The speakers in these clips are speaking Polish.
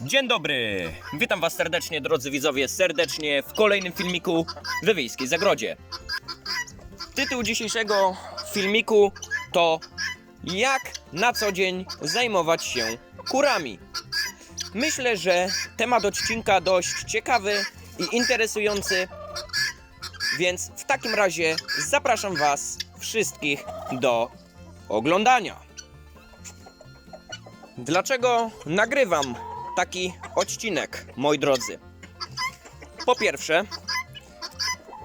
Dzień dobry! Witam Was serdecznie, drodzy widzowie, serdecznie w kolejnym filmiku we Wiejskiej Zagrodzie. Tytuł dzisiejszego filmiku to Jak na co dzień zajmować się kurami. Myślę, że temat odcinka dość ciekawy i interesujący, więc w takim razie zapraszam Was wszystkich do oglądania. Dlaczego nagrywam taki odcinek, moi drodzy? Po pierwsze,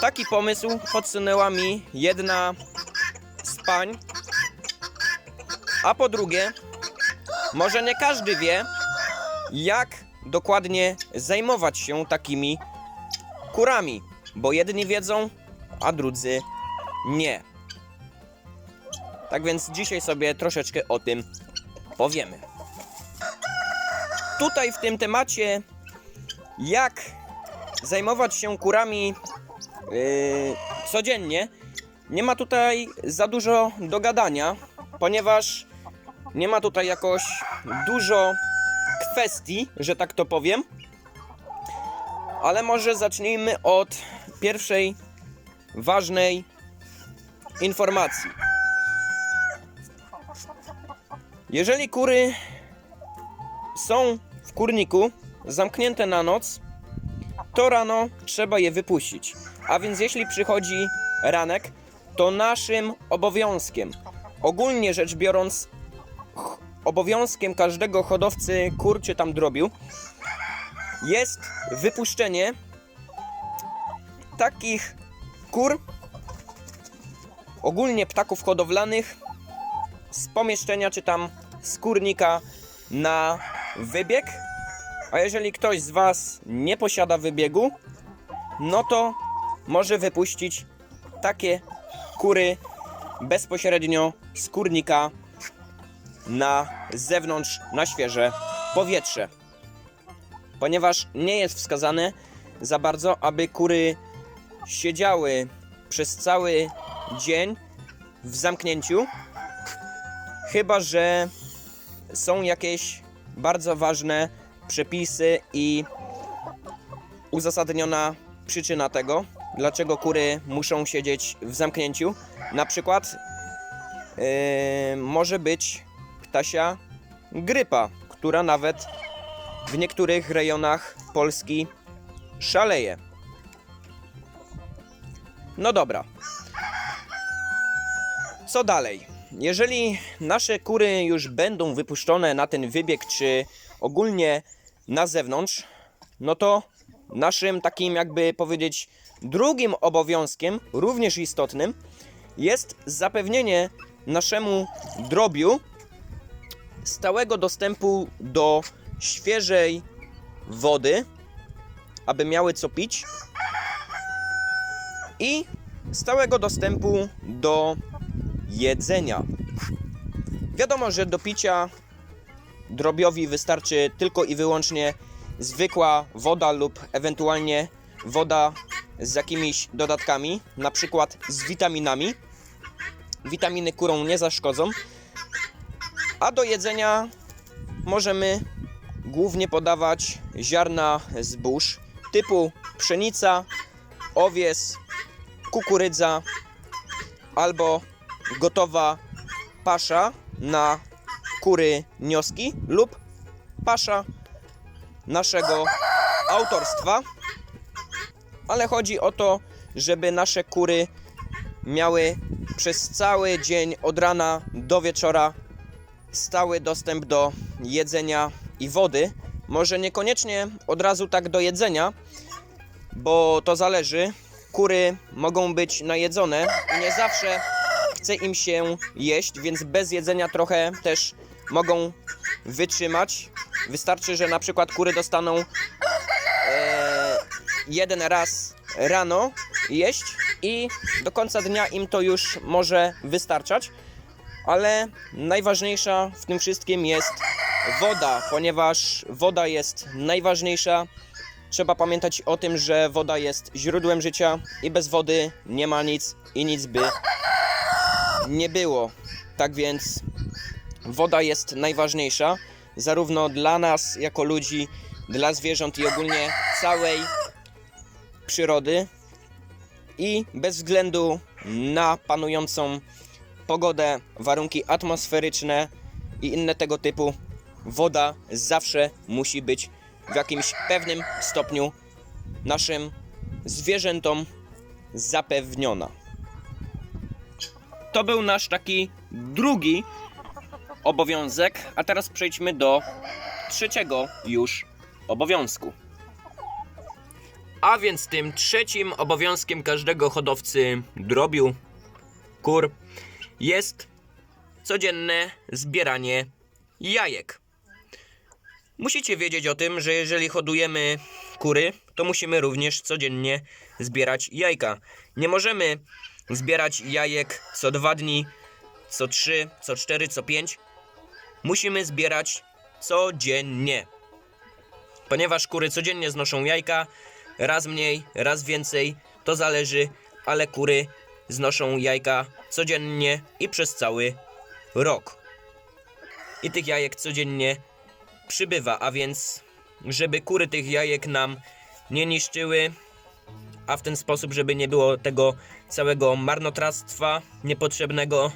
taki pomysł podsunęła mi jedna z pań, a po drugie, może nie każdy wie, jak dokładnie zajmować się takimi kurami, bo jedni wiedzą, a drudzy nie. Tak więc dzisiaj sobie troszeczkę o tym powiemy. Tutaj w tym temacie, jak zajmować się kurami yy, codziennie, nie ma tutaj za dużo do gadania, ponieważ nie ma tutaj jakoś dużo kwestii, że tak to powiem. Ale może zacznijmy od pierwszej ważnej informacji. Jeżeli kury są kurniku zamknięte na noc, to rano trzeba je wypuścić. A więc jeśli przychodzi ranek, to naszym obowiązkiem, ogólnie rzecz biorąc, obowiązkiem każdego hodowcy kur czy tam drobiu, jest wypuszczenie takich kur, ogólnie ptaków hodowlanych, z pomieszczenia czy tam z kurnika na wybieg. A jeżeli ktoś z Was nie posiada wybiegu, no to może wypuścić takie kury bezpośrednio z kurnika na zewnątrz, na świeże powietrze. Ponieważ nie jest wskazane za bardzo, aby kury siedziały przez cały dzień w zamknięciu, chyba że są jakieś bardzo ważne przepisy i uzasadniona przyczyna tego, dlaczego kury muszą siedzieć w zamknięciu. Na przykład yy, może być ptasia grypa, która nawet w niektórych rejonach Polski szaleje. No dobra. Co dalej? Jeżeli nasze kury już będą wypuszczone na ten wybieg, czy ogólnie na zewnątrz, no to naszym takim, jakby powiedzieć, drugim obowiązkiem, również istotnym, jest zapewnienie naszemu drobiu stałego dostępu do świeżej wody, aby miały co pić i stałego dostępu do jedzenia. Wiadomo, że do picia drobiowi wystarczy tylko i wyłącznie zwykła woda lub ewentualnie woda z jakimiś dodatkami, na przykład z witaminami. Witaminy kurom nie zaszkodzą. A do jedzenia możemy głównie podawać ziarna zbóż typu pszenica, owies, kukurydza albo gotowa pasza na kury nioski lub pasza naszego autorstwa. Ale chodzi o to, żeby nasze kury miały przez cały dzień od rana do wieczora stały dostęp do jedzenia i wody. Może niekoniecznie od razu tak do jedzenia, bo to zależy. Kury mogą być najedzone i nie zawsze chce im się jeść, więc bez jedzenia trochę też mogą wytrzymać. Wystarczy, że na przykład kury dostaną e, jeden raz rano jeść i do końca dnia im to już może wystarczać. Ale najważniejsza w tym wszystkim jest woda, ponieważ woda jest najważniejsza. Trzeba pamiętać o tym, że woda jest źródłem życia i bez wody nie ma nic i nic by nie było. Tak więc woda jest najważniejsza. zarówno dla nas jako ludzi, dla zwierząt i ogólnie całej przyrody. I bez względu na panującą pogodę, warunki atmosferyczne i inne tego typu, woda zawsze musi być w jakimś pewnym stopniu naszym zwierzętom zapewniona. To był nasz taki drugi obowiązek, a teraz przejdźmy do trzeciego już obowiązku. A więc tym trzecim obowiązkiem każdego hodowcy drobiu, kur, jest codzienne zbieranie jajek. Musicie wiedzieć o tym, że jeżeli hodujemy kury, to musimy również codziennie zbierać jajka. Nie możemy zbierać jajek co dwa dni, co trzy, co cztery, co pięć. Musimy zbierać codziennie. Ponieważ kury codziennie znoszą jajka, raz mniej, raz więcej, to zależy, ale kury znoszą jajka codziennie i przez cały rok. I tych jajek codziennie przybywa, a więc żeby kury tych jajek nam nie niszczyły, a w ten sposób, żeby nie było tego całego marnotrawstwa niepotrzebnego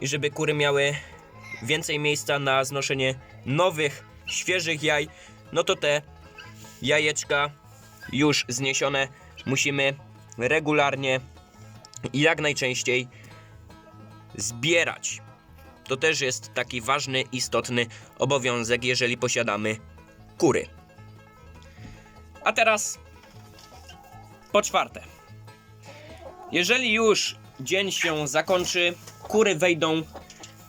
i żeby kury miały więcej miejsca na znoszenie nowych, świeżych jaj, no to te jajeczka już zniesione musimy regularnie i jak najczęściej zbierać. To też jest taki ważny, istotny obowiązek, jeżeli posiadamy kury. A teraz po czwarte. Jeżeli już dzień się zakończy, kury wejdą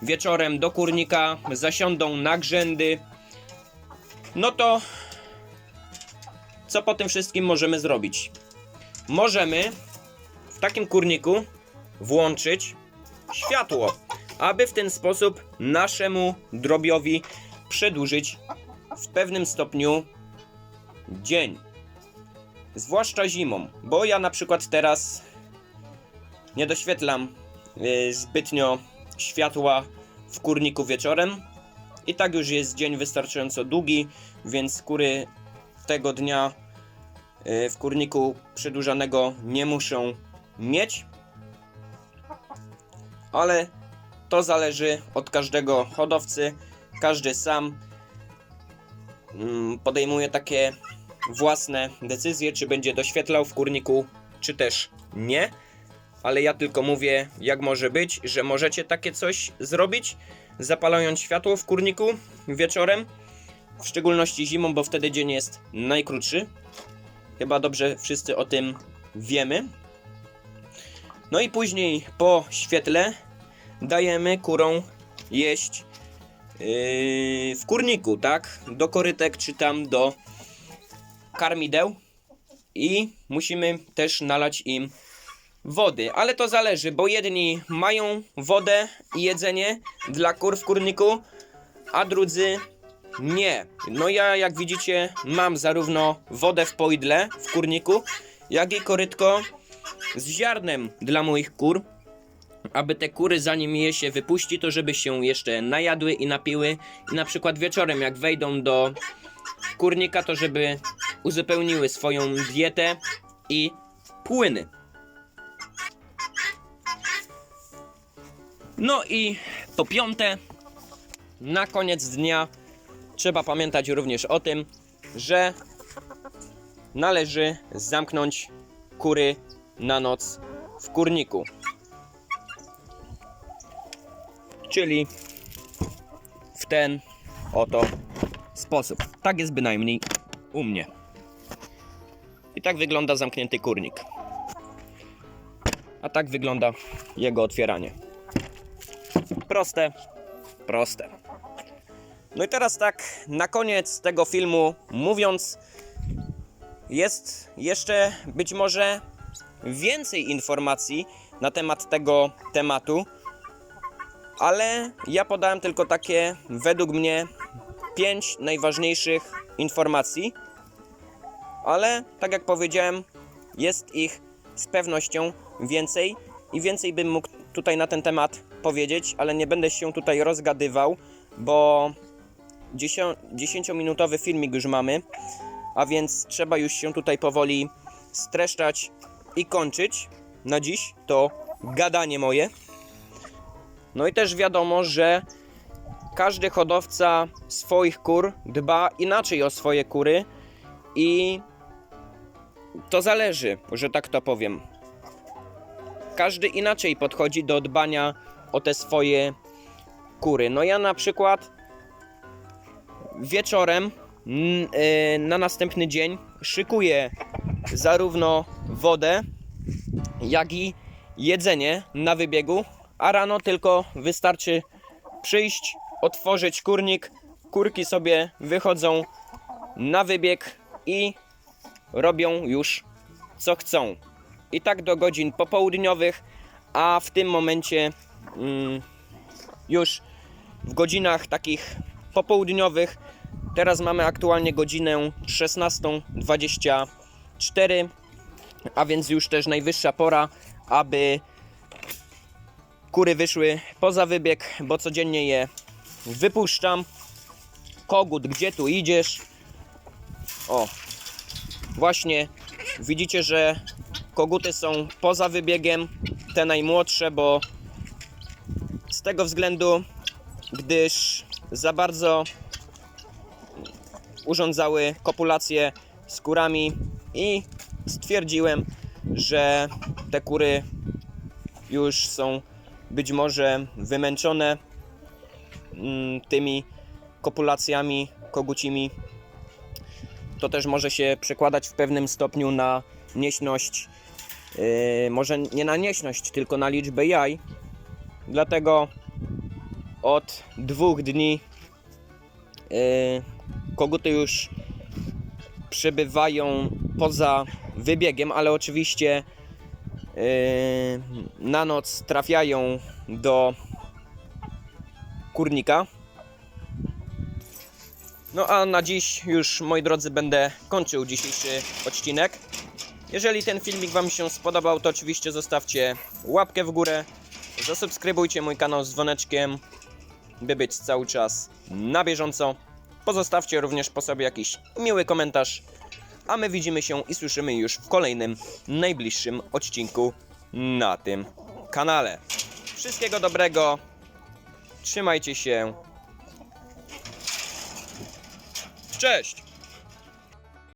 wieczorem do kurnika, zasiądą na grzędy, no to co po tym wszystkim możemy zrobić? Możemy w takim kurniku włączyć światło, aby w ten sposób naszemu drobiowi przedłużyć w pewnym stopniu dzień. Zwłaszcza zimą, bo ja na przykład teraz nie doświetlam y, zbytnio światła w kurniku wieczorem. I tak już jest dzień wystarczająco długi, więc kury tego dnia y, w kurniku przedłużanego nie muszą mieć. Ale to zależy od każdego hodowcy. Każdy sam mm, podejmuje takie własne decyzje, czy będzie doświetlał w kurniku, czy też nie. Ale ja tylko mówię, jak może być, że możecie takie coś zrobić, zapalając światło w kurniku wieczorem, w szczególności zimą, bo wtedy dzień jest najkrótszy. Chyba dobrze wszyscy o tym wiemy. No i później po świetle dajemy kurom jeść yy, w kurniku, tak? Do korytek czy tam do karmideł i musimy też nalać im wody, ale to zależy, bo jedni mają wodę i jedzenie dla kur w kurniku, a drudzy nie. No ja, jak widzicie, mam zarówno wodę w poidle w kurniku, jak i korytko z ziarnem dla moich kur, aby te kury zanim je się wypuści, to żeby się jeszcze najadły i napiły. I na przykład wieczorem jak wejdą do kurnika, to żeby uzupełniły swoją dietę i płyny. No i po piąte, na koniec dnia trzeba pamiętać również o tym, że należy zamknąć kury na noc w kurniku. Czyli w ten oto sposób. Tak jest bynajmniej u mnie. I tak wygląda zamknięty kurnik. A tak wygląda jego otwieranie. Proste, proste. No i teraz tak na koniec tego filmu mówiąc, jest jeszcze być może więcej informacji na temat tego tematu, ale ja podałem tylko takie według mnie pięć najważniejszych informacji, ale tak jak powiedziałem, jest ich z pewnością więcej i więcej bym mógł tutaj na ten temat powiedzieć, ale nie będę się tutaj rozgadywał, bo 10-minutowy filmik już mamy, a więc trzeba już się tutaj powoli streszczać i kończyć. Na dziś to gadanie moje. No i też wiadomo, że każdy hodowca swoich kur dba inaczej o swoje kury i to zależy, że tak to powiem. Każdy inaczej podchodzi do dbania o te swoje kury. No ja na przykład wieczorem y, na następny dzień szykuję zarówno wodę, jak i jedzenie na wybiegu, a rano tylko wystarczy przyjść, otworzyć kurnik, kurki sobie wychodzą na wybieg i robią już co chcą. I tak do godzin popołudniowych, a w tym momencie mm, już w godzinach takich popołudniowych, teraz mamy aktualnie godzinę 16.24, a więc już też najwyższa pora, aby kury wyszły poza wybieg, bo codziennie je wypuszczam. Kogut, gdzie tu idziesz? O, właśnie widzicie, że koguty są poza wybiegiem, te najmłodsze, bo z tego względu, gdyż za bardzo urządzały kopulację z kurami i stwierdziłem, że te kury już są być może wymęczone mm, tymi kopulacjami kogucimi. To też może się przekładać w pewnym stopniu na nieśność, yy, może nie na nieśność, tylko na liczbę jaj. Dlatego od dwóch dni yy, koguty już przebywają poza wybiegiem, ale oczywiście yy, na noc trafiają do kurnika. No a na dziś już, moi drodzy, będę kończył dzisiejszy odcinek. Jeżeli ten filmik Wam się spodobał, to oczywiście zostawcie łapkę w górę, zasubskrybujcie mój kanał z dzwoneczkiem, by być cały czas na bieżąco. Pozostawcie również po sobie jakiś miły komentarz, a my widzimy się i słyszymy już w kolejnym, najbliższym odcinku na tym kanale. Wszystkiego dobrego, trzymajcie się. Cześć!